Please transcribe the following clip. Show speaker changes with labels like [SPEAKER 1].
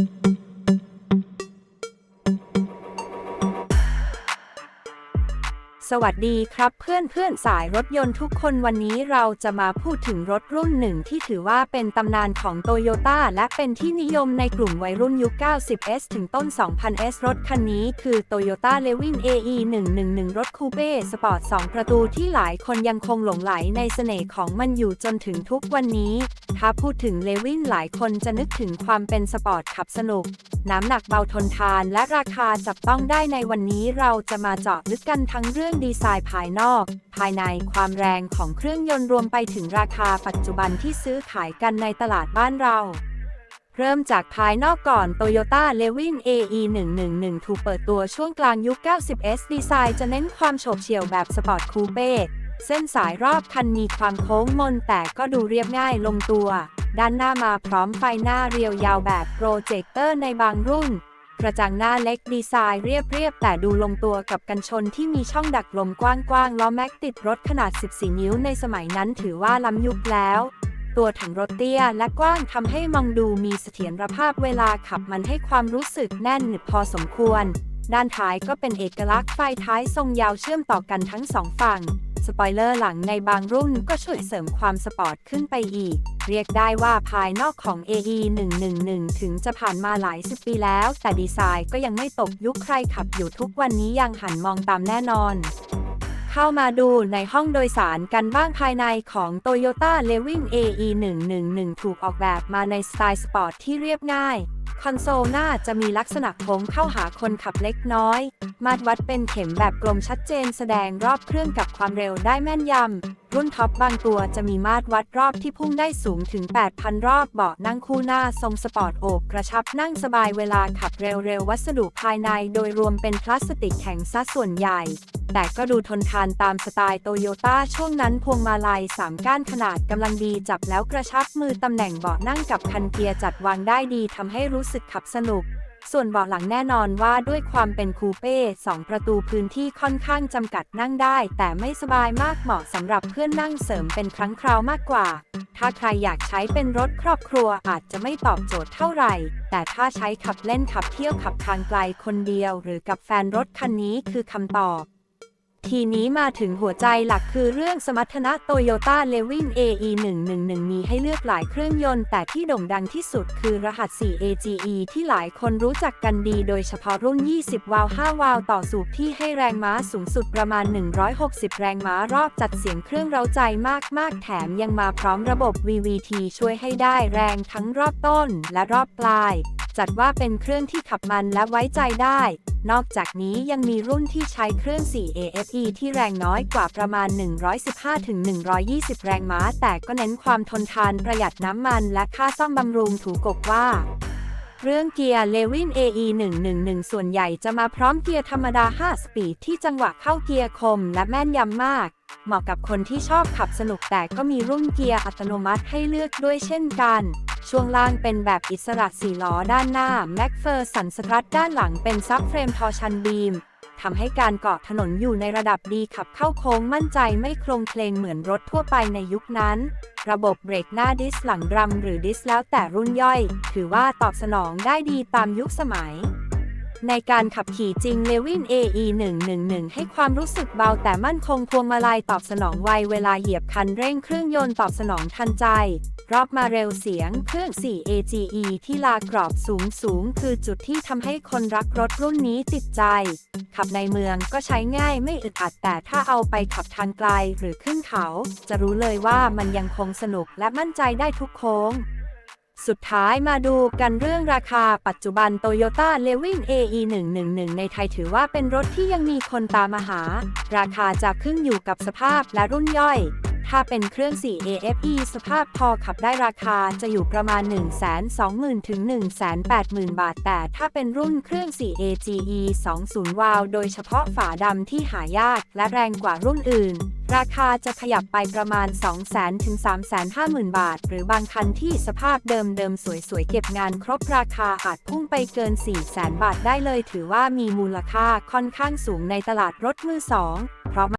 [SPEAKER 1] thank you สวัสดีครับเพื่อนเพื่อนๆสายรถยนต์ทุกคนวันนี้เราจะมาพูดถึงรถรุ่นหนึ่งที่ถือว่าเป็นตำนานของโตโยต้าและเป็นที่นิยมในกลุ่มวัยรุ่นยุค 90s ถึงต้น 2000s รถคันนี้คือ Toyota Levin AE 111รถคูเป้สปอร์ต 2 ประตูที่หลายคนยังคงหลงไหลในเสน่ห์ของมันอยู่จนถึงทุกวันนี้ ถ้าพูดถึงเลวินหลายคนจะนึกถึงความเป็นสปอร์ตขับสนุก น้ำหนักเบาทนทานและราคาจับต้องได้ในวันนี้เราจะมาเจาะลึกกันทั้งเรื่องดีไซน์ภายนอก ภายในความแรงของเครื่องยนต์รวมไปถึงราคาปัจจุบันที่ซื้อขายกันในตลาดบ้านเราเริ่มจากภายนอกก่อน Toyota Levin AE 111 ถูกเปิดตัวช่วงกลางยุค 90s ดีไซน์จะเน้นความโฉบเฉี่ยวแบบสปอร์ตคูเป้ เส้นสายรอบคันมีความโค้งมนแต่ก็ดูเรียบง่ายลงตัว ด้านหน้ามาพร้อมไฟหน้าเรียวยาวแบบโปรเจคเตอร์ในบางรุ่น กระจังหน้าเล็กดีไซน์เรียบๆ แต่ดูลงตัวกับกันชนที่มีช่องดักลมกว้างๆ ล้อแม็กติดรถขนาด 14 นิ้วในสมัยนั้นถือว่าล้ำยุคแล้ว ตัวถังรถเตี้ยและกว้างทำให้มองดูมีเสถียรภาพเวลาขับมันให้ความรู้สึกแน่นหนึบพอสมควร ด้านท้ายก็เป็นเอกลักษณ์ไฟท้ายทรงยาวเชื่อมต่อกันทั้งสองฝั่ง สปอยเลอร์หลังในบางรุ่นก็ช่วยเสริมความสปอร์ตขึ้นไปอีก เรียกได้ว่าภายนอกของ AE 111 ถึงจะผ่านมาหลายสิบปีแล้ว แต่ดีไซน์ก็ยังไม่ตกยุคใครขับอยู่ทุกวันนี้ยังหันมองตามแน่นอน เข้ามาดูในห้องโดยสารกันบ้างภายในของ Toyota Levin AE 111 ถูกออกแบบมาในสไตล์สปอร์ตที่เรียบง่าย คอนโซลหน้าจะมีลักษณะโค้งเข้าหาคนขับเล็กน้อย มาตรวัดเป็นเข็มแบบกลมชัดเจนแสดงรอบเครื่องกับความเร็วได้แม่นยำ รุ่นท็อปบางตัวจะมีมาตรวัดรอบที่พุ่งได้สูงถึง 8,000 รอบเบาะนั่งคู่หน้าทรงสปอร์ตโอบกระชับนั่งสบายเวลาขับเร็วๆวัสดุภายในโดยรวมเป็นพลาสติกแข็งซะส่วนใหญ่ แต่ก็ดูทนทานตามสไตล์โตโยต้าช่วงนั้นพวงมาลัย3ก้านขนาดกำลังดีจับแล้วกระชับมือตำแหน่งเบาะนั่งกับคันเกียร์จัดวางได้ดีทำให้รู้รู้สึกขับสนุก ส่วนเบาะหลังแน่นอนว่าด้วยความเป็นคูเป้2ประตูพื้นที่ค่อนข้างจำกัดนั่งได้ แต่ไม่สบายมากเหมาะสำหรับเพื่อนนั่งเสริมเป็นครั้งคราวมากกว่า ถ้าใครอยากใช้เป็นรถครอบครัวอาจจะไม่ตอบโจทย์เท่าไหร่ แต่ถ้าใช้ขับเล่นขับเที่ยวขับทางไกลคนเดียว หรือกับแฟนรถคันนี้คือคำตอบ ทีนี้มาถึงหัวใจหลักคือเรื่องสมรรถนะ Toyota Levin AE 111มีให้เลือกหลายเครื่องยนต์ แต่ที่โด่งดังที่สุดคือรหัส 4 AGE ที่หลายคนรู้จักกันดี โดยเฉพาะรุ่น 20 วาล์ว 5 วาล์วต่อสูบที่ให้แรงม้าสูงสุดประมาณ 160 แรงม้ารอบจัดเสียงเครื่องเร้าใจมากๆ แถมยังมาพร้อมระบบ VVT ช่วยให้ได้แรงทั้งรอบต้นและรอบปลายจัดว่าเป็นเครื่องที่ขับมันและไว้ใจได้ นอกจากนี้ยังมีรุ่นที่ใช้เครื่อง 4 AFE ที่แรงน้อยกว่าประมาณ 115-120 แรงม้า แต่ก็เน้นความทนทานประหยัดน้ำมันและค่าซ่อมบำรุงถูกกว่าเรื่องเกียร์เลวิน AE 111 ส่วนใหญ่จะมาพร้อมเกียร์ธรรมดา 5 สปีดที่จังหวะเข้าเกียร์คมและแม่นยำมาก เหมาะกับคนที่ชอบขับสนุกแต่ก็มีรุ่นเกียร์อัตโนมัติให้เลือกด้วยเช่นกัน ช่วงล่างเป็นแบบอิสระสี่ล้อด้านหน้าแม็กเฟอร์สันสตรัตด้านหลังเป็นซับเฟรมทอชันบีมทำให้การเกาะถนนอยู่ในระดับดีขับเข้าโค้งมั่นใจไม่โครงเคลงเหมือนรถทั่วไปในยุคนั้น ระบบเบรกหน้าดิสหลังดรัมหรือดิสแล้วแต่รุ่นย่อย ถือว่าตอบสนองได้ดีตามยุคสมัย ในการขับขี่จริงเลวิน AE 111 ให้ความรู้สึกเบาแต่มั่นคงพวงมาลัยตอบสนองไวเวลาเหยียบคันเร่งเครื่องยนต์ตอบสนองทันใจ รอบมาเร็วเสียงเครื่อง 4 AGE ที่ลากรอบสูงสูงคือจุดที่ทำให้คนรักรถรุ่นนี้ติดใจ ขับในเมืองก็ใช้ง่ายไม่อึดอัดแต่ถ้าเอาไปขับทางไกลหรือขึ้นเขา จะรู้เลยว่ามันยังคงสนุกและมั่นใจได้ทุกโค้ง สุดท้ายมาดูกันเรื่องราคาปัจจุบัน Toyota Levin AE 111 ในไทยถือว่าเป็นรถที่ยังมีคนตามมาหา ราคาจะขึ้นอยู่กับสภาพและรุ่นย่อย ถ้าเป็นเครื่อง 4 AFE สภาพพอขับได้ราคาจะอยู่ประมาณ 120,000 ถึง 180,000 บาท แต่ถ้าเป็นรุ่นเครื่อง 4 AGE 20 วาล์วโดยเฉพาะฝาดำที่หายากและแรงกว่ารุ่นอื่น ราคาจะขยับไปประมาณ 200,000ถึง350,000 บาท หรือบางคันที่สภาพเดิมๆ สวยๆ เก็บงานครบราคาอาจพุ่งไปเกิน 400,000 บาทได้เลยถือว่ามีมูลค่าค่อนข้างสูงในตลาดรถมือสองเพราะ